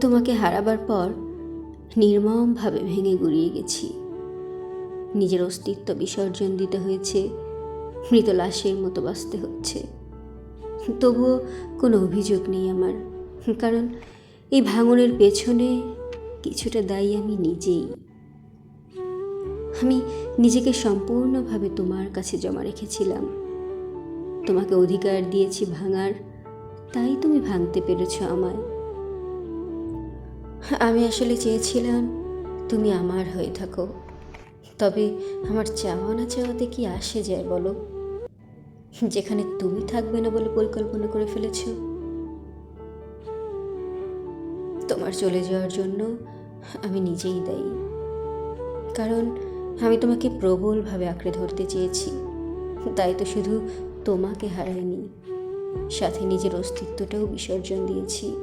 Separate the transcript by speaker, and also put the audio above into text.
Speaker 1: তোমাকে হারাবার পর নির্মমভাবে ভেঙে গুড়িয়ে গেছি। নিজের অস্তিত্ব বিসর্জন দিতে হয়েছে মৃত লাশের মতো বাঁচতে হচ্ছে। তবুও কোনো অভিযোগ নেই আমার, কারণ এই ভাঙনের পেছনে কিছুটা দায়ী আমি নিজেই। আমি নিজেকে সম্পূর্ণভাবে তোমার কাছে জমা রেখেছিলাম। তোমাকে অধিকার দিয়েছি ভাঙার, তাই তুমি ভাঙতে পেরেছ আমায়। আমি আসলে চেয়েছিলাম তুমি আমার হয়ে থাকো। তবে আমার চাওয়া না চাওয়াতে কি আসে যায় বলো? যেখানে তুমি থাকবে না বলে পরিকল্পনা করে ফেলেছ। তোমার চলে যাওয়ার জন্য আমি নিজেই দায়ী। কারণ আমি তোমাকে প্রবলভাবে আঁকড়ে ধরতে চেয়েছি। তাই তো শুধু তোমাকে হারাইনি, সাথে নিজের অস্তিত্বটাও বিসর্জন দিয়েছি।